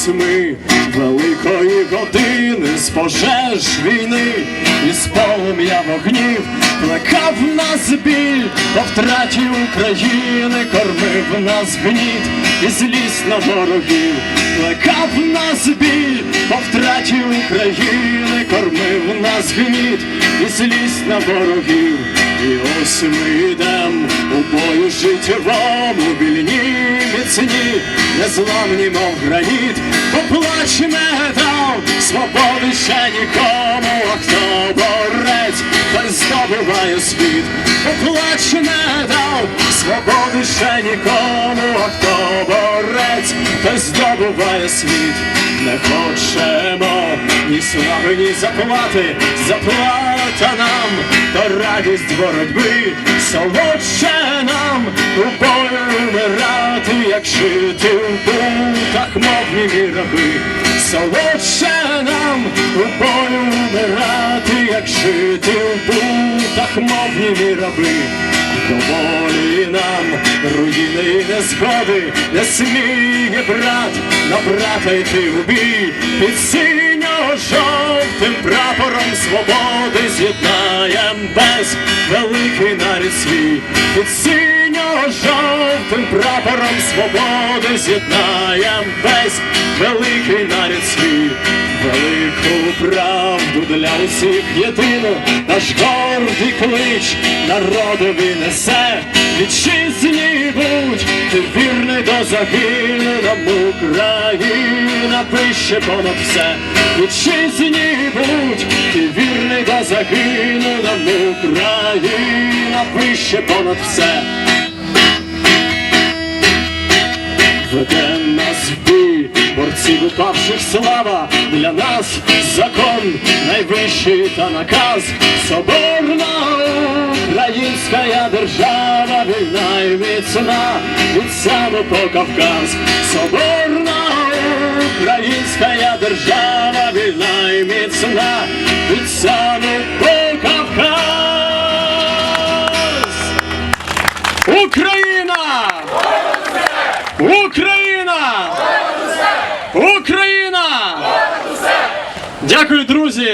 восьми великої години з пожеж війни і з полум'я вогнів плекав нас біль по втраті України, кормив нас гніт і злість на ворогів, плекав нас біль по втраті України, кормив нас гніт і злість на ворогів. І ось ми йдем у бою життєвому, вільні, міцні, незламні, мов граніт, поплач не дав, свободи ще нікому, а хто борець, той здобуває світ, поплач не дав, свободи ще нікому, а хто борець, той здобуває світ, не хочемо ні слави, ні заплати, заплата нам, то радість боротьби, солодше нам як жити в бутах, мов німі раби, солодше нам у бою вмирати, як жити в бутах, мов німі раби. Доволі нам руїни і незгоди, не сміє брат на брата йти в бій. Під синьо-жовтим прапором свободи з'єднаєм без великий нарід свій. Під синьо-жовтим прапором свободи з'єднаєм без великий нарід свій велику правду для усіх єдину наш гордий клич народові несе вітчизні будь ти вірний до загину нам Україна вище понад все. Вітчизні будь ти вірний до загину нам Україна вище понад все борців упавших слава, для нас закон найвищий та наказ, соборна українська держава, вільна і міцна, від саму по Кавказ, соборна українська держава, вільна і міцна, від саму по Кавказ. Україна! Україна! Дякую, друзі!